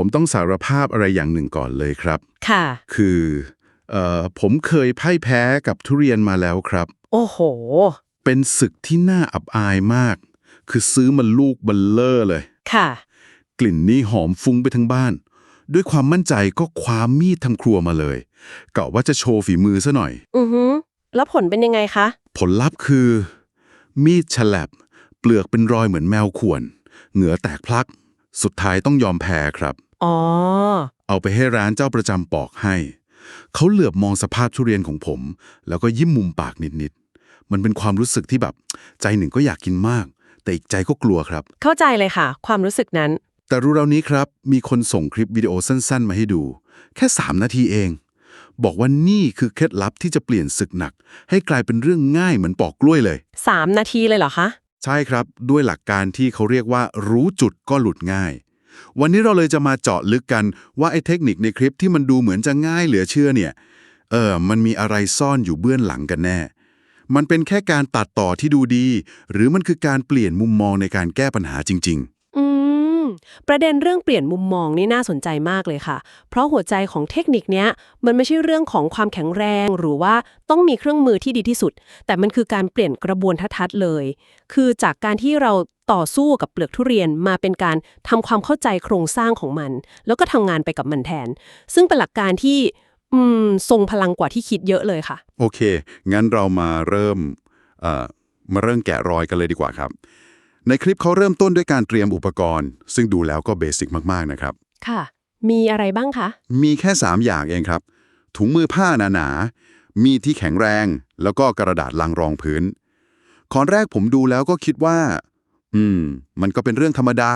ผมต้องสารภาพอะไรอย่างหนึ่งก่อนเลยครับ ค่ะ คือเอ่อผมเคยพ่ายแพ้กับทุเรียนมาแล้วครับ โอ้โห เป็นศึกที่น่าอับอายมาก คือซื้อมาลูกเบัลเลอร์เลย ค่ะ กลิ่นนี่หอมฟุ้งไปทั้งบ้าน ด้วยความมั่นใจก็คว้ามีดทำครัวมาเลยกะว่าจะโชว์ฝีมือซะหน่อย อือฮึแล้วผลเป็นยังไงคะ ผลลัพธ์คือ มีดฉลับ เปลือกเป็นรอยเหมือนแมวข่วน เหงื่อแตกพลัก สุดท้ายต้องยอมแพ้ครับ อ๋อ เอาไปให้ร้านเจ้าประจำปอกให้ เขาเหลือบมองสภาพทุเรียนของผม แล้วก็ยิ้มมุมปากนิดๆ มันเป็นความรู้สึกที่แบบ ใจหนึ่งก็อยากกินมาก แต่อีกใจก็กลัวครับ เข้าใจเลยค่ะ ความรู้สึกนั้น แต่รู้เรานี้ครับ มีคนส่งคลิปวิดีโอสั้นๆ มาให้ดู แค่ 3 นาทีเอง บอกว่านี่คือเคล็ดลับที่จะเปลี่ยนศึกหนัก ให้กลายเป็นเรื่องง่ายเหมือนปอกกล้วยเลย 3 นาทีเลยเหรอคะ ใช่ครับ ด้วยหลักการที่เขาเรียกว่ารู้จุดก็หลุดง่าย วันนี้เราเลยจะมาเจาะลึกกันว่าไอ้เทคนิคในคลิปที่มันดูเหมือนจะง่ายเหลือเชื่อเนี่ย เออ มันมีอะไรซ่อนอยู่เบื้องหลังกันแน่ มันเป็นแค่การตัดต่อที่ดูดี หรือมันคือการเปลี่ยนมุมมองในการแก้ปัญหาจริง ๆ ประเด็นเรื่องเปลี่ยนมุมมองนี่น่าสนใจมากเลยค่ะ เพราะหัวใจของเทคนิคเนี้ยมันไม่ใช่เรื่องของความแข็งแรง หรือว่าต้องมีเครื่องมือที่ดีที่สุด แต่มันคือการเปลี่ยนกระบวนทัศน์เลย คือจากการที่เราต่อสู้กับเปลือกทุเรียนมาเป็นการทำความเข้าใจโครงสร้างของมัน แล้วก็ทำงานไปกับมันแทน ซึ่งเป็นหลักการที่อืมทรงพลังกว่าที่คิดเยอะเลยค่ะ โอเค งั้นเรามาเริ่มมาเริ่มแกะรอยกันเลยดีกว่าครับ ในคลิปเขาเริ่มต้นด้วยการเตรียมอุปกรณ์ ซึ่งดูแล้วก็เบสิกมากๆนะครับ ค่ะ มีอะไรบ้างคะ มีแค่ 3 อย่างเองครับ ถุงมือผ้าหนาๆมีดที่แข็งแรง แล้วก็กระดาษลังรองพื้นขอนแรกผมดูแล้วก็คิดว่า อืม มันก็เป็นเรื่องธรรมดา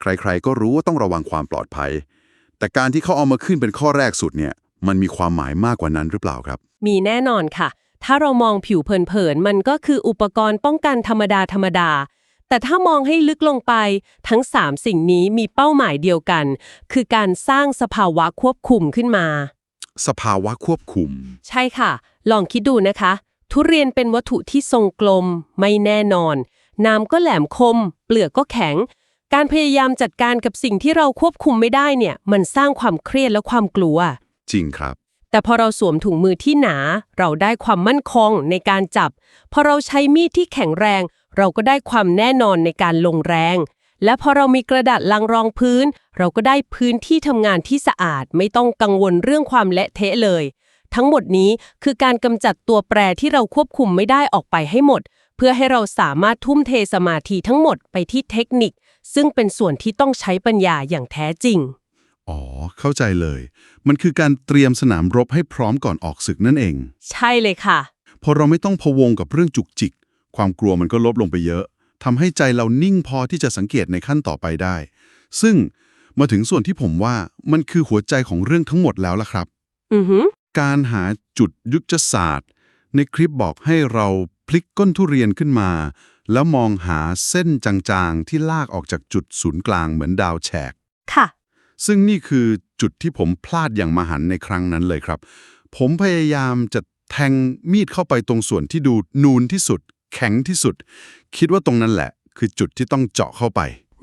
ใครๆ ก็รู้ว่าต้องระวังความปลอดภัย แต่การที่เขาเอามาขึ้นเป็นข้อแรกสุดเนี่ย มันมีความหมายมากกว่านั้นหรือเปล่าครับ มีแน่นอนค่ะ ถ้าเรามองผิวเผินๆ มันก็คืออุปกรณ์ป้องกันธรรมดาธรรมดา แต่ถ้ามองให้ลึกลงไป ทั้ง 3 สิ่งนี้มีเป้าหมายเดียวกัน คือการสร้างสภาวะควบคุมขึ้นมา สภาวะควบคุม ใช่ค่ะ ลองคิดดูนะคะ ทุเรียนเป็นวัตถุที่ทรงกลม ไม่แน่นอน น้ำก็แหลมคม เปลือกก็แข็ง การพยายามจัดการกับสิ่งที่เราควบคุมไม่ได้เนี่ย มันสร้างความเครียดและความกลัว จริงครับแต่พอเราสวมถุงมือที่หนา เราได้ความมั่นคงในการจับ พอเราใช้มีดที่แข็งแรง เราก็ได้ความแน่นอนในการลงแรง และพอเรามีกระดาษลังรองพื้น เราก็ได้พื้นที่ทำงานที่สะอาด ไม่ต้องกังวลเรื่องความเละเทะเลย ทั้งหมดนี้คือการกำจัดตัวแปรที่เราควบคุมไม่ได้ออกไปให้หมด เพื่อให้เราสามารถทุ่มเทสมาธิทั้งหมดไปที่เทคนิค ซึ่งเป็นส่วนที่ต้องใช้ปัญญาอย่างแท้จริงอ๋อ เข้าใจเลย มันคือการเตรียมสนามรบให้พร้อมก่อนออกศึกนั่นเอง ใช่เลยค่ะ พอเราไม่ต้องพะวงกับเรื่องจุกจิก ความกลัวมันก็ลดลงไปเยอะทำให้ใจเรานิ่งพอที่จะสังเกตในขั้นต่อไปได้ ซึ่งมาถึงส่วนที่ผมว่ามันคือหัวใจของเรื่องทั้งหมดแล้วล่ะครับอือหือการหาจุดยุทธศาสตร์ ในคลิปบอกให้เราพลิกก้นทุเรียนขึ้นมา แล้วมองหาเส้นจางๆ ที่ลากออกจากจุดศูนย์กลางเหมือนดาวแฉก ค่ะ ซึ่งนี่คือจุดที่ผมพลาดอย่างมหันต์ในครั้งนั้นเลยครับ ผมพยายามจะแทงมีดเข้าไปตรงส่วนที่ดูนูนที่สุด แข็งที่สุด คิดว่าตรงนั้นแหละ คือจุดที่ต้องเจาะเข้าไป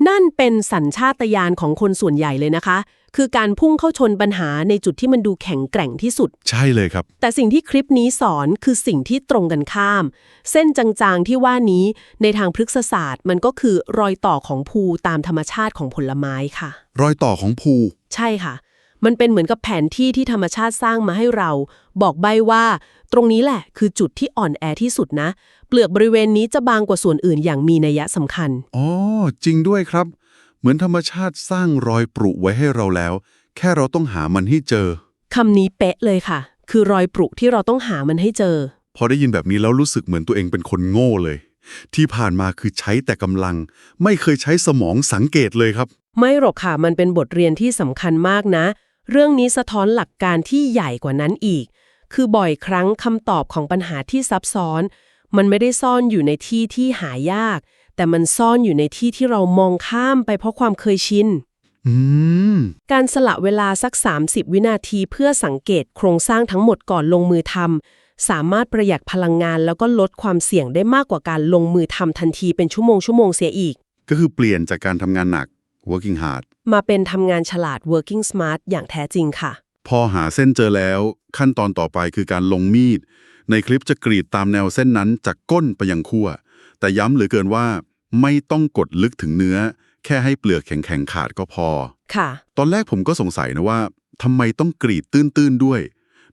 นั่นเป็นสัญชาตญาณของคนส่วนใหญ่เลยนะคะ คือการพุ่งเข้าชนปัญหาในจุดที่มันดูแข็งแกร่งที่สุด ใช่เลยครับ แต่สิ่งที่คลิปนี้สอนคือสิ่งที่ตรงกันข้าม เส้นจางๆที่ว่านี้ในทางพฤกษศาสตร์ มันก็คือรอยต่อของภูตามธรรมชาติของผลไม้ค่ะ รอยต่อของภู ใช่ค่ะ มันเป็นเหมือนกับแผนที่ที่ธรรมชาติสร้างมาให้เรา บอกใบว่า ตรงนี้แหละคือจุดที่อ่อนแอที่สุดนะ เปลือกบริเวณนี้จะบางกว่าส่วนอื่นอย่างมีนัยสำคัญ อ๋อ จริงด้วยครับ เหมือนธรรมชาติสร้างรอยปรุไว้ให้เราแล้ว แค่เราต้องหามันให้เจอคำนี้เป๊ะเลยค่ะ คือรอยปรุที่เราต้องหามันให้เจอ พอได้ยินแบบนี้แล้วรู้สึกเหมือนตัวเองเป็นคนโง่เลย ที่ผ่านมาคือใช้แต่กำลัง ไม่เคยใช้สมองสังเกตเลยครับ ไม่หรอกค่ะ มันเป็นบทเรียนที่สำคัญมากนะ เรื่องนี้สะท้อนหลักการที่ใหญ่กว่านั้นอีก คือบ่อยครั้งคำตอบของปัญหาที่ซับซ้อน มันไม่ได้ซ่อนอยู่ในที่ที่หายาก แต่มันซ่อนอยู่ในที่ที่เรามองข้ามไปเพราะความเคยชินอืมการสละเวลาสัก 30 วินาทีเพื่อสังเกตโครงสร้างทั้งหมดก่อนลงมือทำสามารถประหยัดพลังงานแล้วก็ลดความเสี่ยงได้มากกว่าการลงมือทำทันทีเป็นชั่วโมงชั่วโมงเสียอีก ก็คือเปลี่ยนจากการทำงานหนัก working hard มาเป็นทำงานฉลาด working smart อย่างแท้จริงค่ะ พอหาเส้นเจอแล้ว ขั้นตอนต่อไปคือการลงมีด ในคลิปจะกรีดตามแนวเส้นนั้นจากก้นไปยังขั้ว แต่ย้ำเหลือเกินว่า ไม่ต้องกดลึกถึงเนื้อ แค่ให้เปลือกแข็งๆขาดก็พอ ค่ะ ตอนแรกผมก็สงสัยนะว่าทำไมต้องกรีดตื้นๆด้วย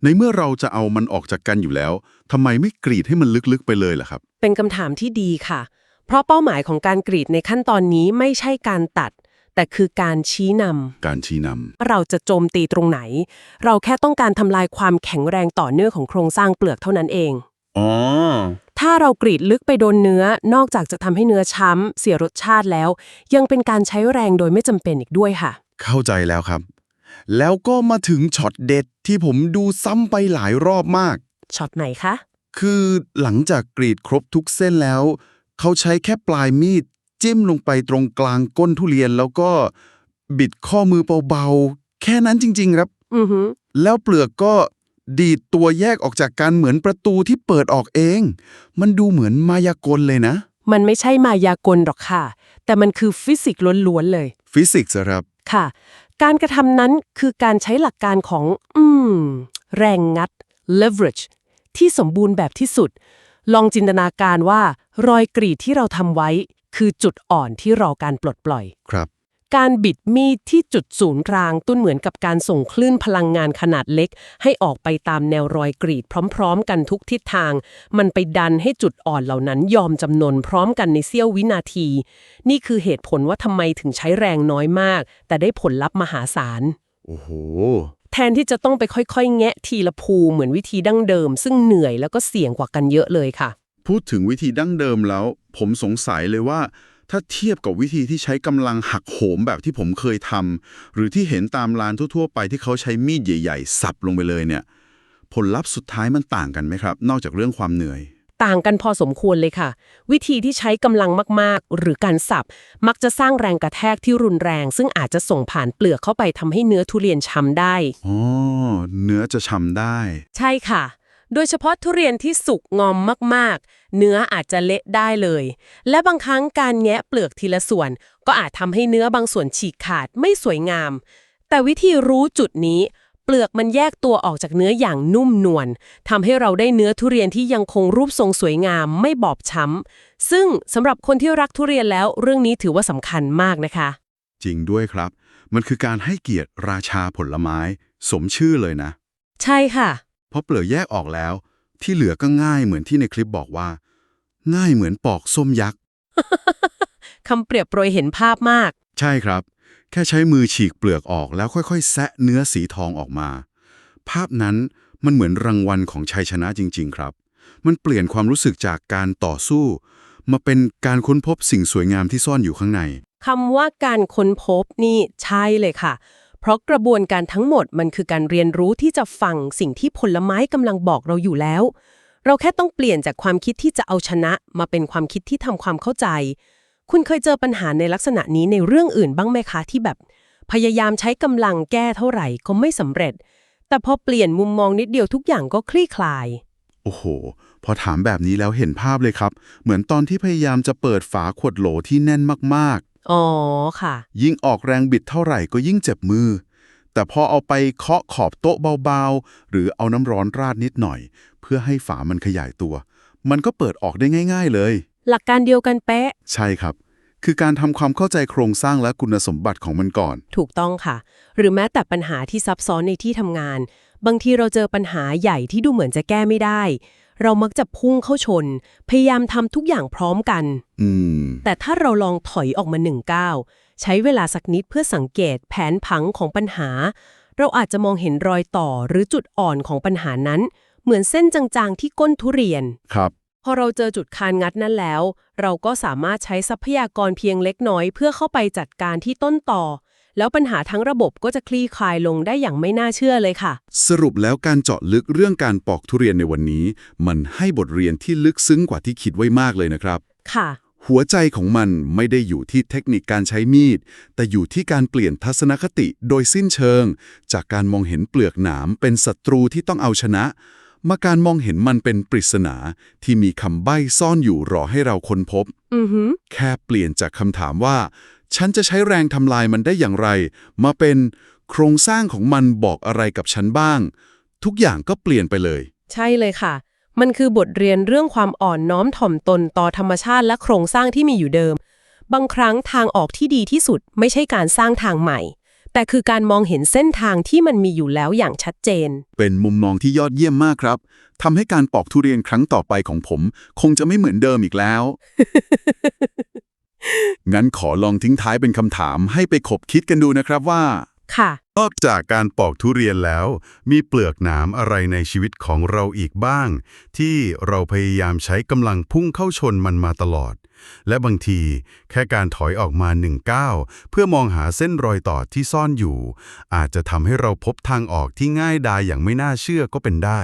ในเมื่อเราจะเอามันออกจากกันอยู่แล้วทำไมไม่กรีดให้มันลึกๆไปเลยล่ะครับ เป็นคำถามที่ดีค่ะ เพราะเป้าหมายของการกรีดในขั้นตอนนี้ไม่ใช่การตัด แต่คือการชี้นำการชี้นว่าเราจะโจมตีตรงไหน เราแค่ต้องการทำลายความแข็งแรงต่อเนื่องของโครงสร้างเปลือกเท่านั้นเองำอ๋อ ถ้าเรากรีดลึกไปโดนเนื้อ นอกจากจะทำให้เนื้อช้ำเสียรสชาติแล้ว ยังเป็นการใช้แรงโดยไม่จำเป็นอีกด้วยค่ะ เข้าใจแล้วครับ แล้วก็มาถึงช็อตเด็ดที่ผมดูซ้ำไปหลายรอบมาก ช็อตไหนคะ คือหลังจากกรีดครบทุกเส้นแล้ว เขาใช้แค่ปลายมีด จิ้มลงไปตรงกลางก้นทุเรียน แล้วก็บิดข้อมือเบาๆ แค่นั้นจริง ๆ ครับ อือหือแล้วเปลือกก็ดีดตัวแยกออกจากกันเหมือนประตูที่เปิดออกเอง มันดูเหมือนมายากลเลยนะ มันไม่ใช่มายากลหรอกค่ะ แต่มันคือฟิสิกส์ล้วนๆเลย ฟิสิกส์อะครับ ค่ะ การกระทำนั้นคือการใช้หลักการของ อืม แรงงัด leverage ที่สมบูรณ์แบบที่สุด ลองจินตนาการว่ารอยกรีดที่เราทำไว้ คือจุดอ่อนที่รอการปลดปล่อย ครับ การบิดมีดที่จุดศูนย์กลางตุ้นเหมือนกับการส่งคลื่นพลังงานขนาดเล็ก ให้ออกไปตามแนวรอยกรีด พร้อม ๆ กันทุกทิศทาง มันไปดันให้จุดอ่อนเหล่านั้นยอมจำนนพร้อมกันในเสี้ยววินาที นี่คือเหตุผลว่าทำไมถึงใช้แรงน้อยมาก แต่ได้ผลลัพธ์มหาศาล โอ้โห แทนที่จะต้องไปค่อยๆ แงะทีละภูเหมือนวิธีดั้งเดิม ซึ่งเหนื่อยแล้วก็เสี่ยงกว่ากันเยอะเลยค่ะ พูดถึงวิธีดั้งเดิมแล้ว ผมสงสัยเลยว่า ถ้าเทียบกับวิธีที่ใช้กำลังหักโหมแบบที่ผมเคยทำหรือที่เห็นตามร้านทั่วๆ ไปที่เขาใช้มีดใหญ่ ๆ สับลงไปเลยเนี่ย ผลลัพธ์สุดท้ายมันต่างกันไหมครับ นอกจากเรื่องความเหนื่อยต่างกันพอสมควรเลยค่ะ วิธีที่ใช้กำลังมากๆ หรือการสับ มักจะสร้างแรงกระแทกที่รุนแรง ซึ่งอาจจะส่งผ่านเปลือกเข้าไปทำให้เนื้อทุเรียนช้ำได้อ๋อเนื้อจะช้ำได้ ใช่ค่ะ โดยเฉพาะทุเรียนที่สุกงอมมากๆ เนื้ออาจจะเละได้เลย และบางครั้งการแงะเปลือกทีละส่วน ก็อาจทำให้เนื้อบางส่วนฉีกขาดไม่สวยงาม แต่วิธีรู้จุดนี้ เปลือกมันแยกตัวออกจากเนื้ออย่างนุ่มนวลทำให้เราได้เนื้อทุเรียนที่ยังคงรูปทรงสวยงามไม่บอบช้ำซึ่งสำหรับคนที่รักทุเรียนแล้ว เรื่องนี้ถือว่าสำคัญมากนะคะ จริงด้วยครับ มันคือการให้เกียรติราชาผลไม้ สมชื่อเลยนะ ใช่ค่ะ พอเปลือกแยกออกแล้ว ที่เหลือก็ง่ายเหมือนที่ในคลิปบอกว่า ง่ายเหมือนปอกส้มยักษ์คำเปรียบโปรยเห็นภาพมาก ใช่ครับ แค่ใช้มือฉีกเปลือกออกแล้วค่อยๆ แซะเนื้อสีทองออกมา ภาพนั้นมันเหมือนรางวัลของชัยชนะจริง ๆ ครับ มันเปลี่ยนความรู้สึกจากการต่อสู้ มาเป็นการค้นพบสิ่งสวยงามที่ซ่อนอยู่ข้างในคำว่าการค้นพบนี่ใช่เลยค่ะ เพราะกระบวนการทั้งหมดมันคือการเรียนรู้ที่จะฟังสิ่งที่ผลไม้กำลังบอกเราอยู่แล้ว เราแค่ต้องเปลี่ยนจากความคิดที่จะเอาชนะ มาเป็นความคิดที่ทำความเข้าใจ คุณเคยเจอปัญหาในลักษณะนี้ในเรื่องอื่นบ้างไหมคะที่แบบ พยายามใช้กำลังแก้เท่าไหร่ก็ไม่สำเร็จ แต่พอเปลี่ยนมุมมองนิดเดียวทุกอย่างก็คลี่คลายโอ้โห พอถามแบบนี้แล้วเห็นภาพเลยครับ เหมือนตอนที่พยายามจะเปิดฝาขวดโหลที่แน่นมาก อ๋อค่ะๆยิ่งออกแรงบิดเท่าไหร่ก็ยิ่งเจ็บมือ แต่พอเอาไปเคาะขอบโต๊ะเบาๆ หรือเอาน้ำร้อนราดนิดหน่อย เพื่อให้ฝามันขยายตัว มันก็เปิดออกได้ง่าย ๆเลย หลักการเดียวกันเป๊ะ ใช่ครับ คือการทำความเข้าใจโครงสร้างและคุณสมบัติของมันก่อน ถูกต้องค่ะ หรือแม้แต่ปัญหาที่ซับซ้อนในที่ทำงาน บางทีเราเจอปัญหาใหญ่ที่ดูเหมือนจะแก้ไม่ได้ เรามักจะพุ่งเข้าชน พยายามทำทุกอย่างพร้อมกันอืมแต่ถ้าเราลองถอยออกมาหนึ่งก้าวใช้เวลาสักนิดเพื่อสังเกตแผนผังของปัญหา เราอาจจะมองเห็นรอยต่อหรือจุดอ่อนของปัญหานั้น เหมือนเส้นจางๆที่ก้นทุเรียน ครับพอเราเจอจุดคานงัดนั้นแล้ว เราก็สามารถใช้ทรัพยากรเพียงเล็กน้อย เพื่อเข้าไปจัดการที่ต้นต่อ แล้วปัญหาทั้งระบบก็จะคลี่คลายลงได้อย่างไม่น่าเชื่อเลยค่ะ สรุปแล้วการเจาะลึกเรื่องการปอกทุเรียนในวันนี้ มันให้บทเรียนที่ลึกซึ้งกว่าที่คิดไว้มากเลยนะครับ ค่ะ หัวใจของมันไม่ได้อยู่ที่เทคนิคการใช้มีด แต่อยู่ที่การเปลี่ยนทัศนคติโดยสิ้นเชิง จากการมองเห็นเปลือกหนามเป็นศัตรูที่ต้องเอาชนะ มาการมองเห็นมันเป็นปริศนาที่มีคำใบ้ซ่อนอยู่รอให้เราค้นพบ อือหือแค่เปลี่ยนจากคำถามว่า ฉันจะใช้แรงทำลายมันได้อย่างไร มาเป็นโครงสร้างของมันบอกอะไรกับฉันบ้าง ทุกอย่างก็เปลี่ยนไปเลย ใช่เลยค่ะ มันคือบทเรียนเรื่องความอ่อนน้อมถ่อมตนต่อธรรมชาติและโครงสร้างที่มีอยู่เดิม บางครั้งทางออกที่ดีที่สุดไม่ใช่การสร้างทางใหม่ แต่คือการมองเห็นเส้นทางที่มันมีอยู่แล้วอย่างชัดเจน เป็นมุมมองที่ยอดเยี่ยมมากครับทำให้การปอกทุเรียนครั้งต่อไปของผม คงจะไม่เหมือนเดิมอีกแล้ว งั้นขอลองทิ้งท้ายเป็นคำถามให้ไปขบคิดกันดูนะครับว่า ค่ะ นอกจากการปอกทุเรียนแล้ว มีเปลือกหนามอะไรในชีวิตของเราอีกบ้าง ที่เราพยายามใช้กำลังพุ่งเข้าชนมันมาตลอด และบางทีแค่การถอยออกมาหนึ่งก้าวเพื่อมองหาเส้นรอยต่อที่ซ่อนอยู่ อาจจะทำให้เราพบทางออกที่ง่ายดายอย่างไม่น่าเชื่อก็เป็นได้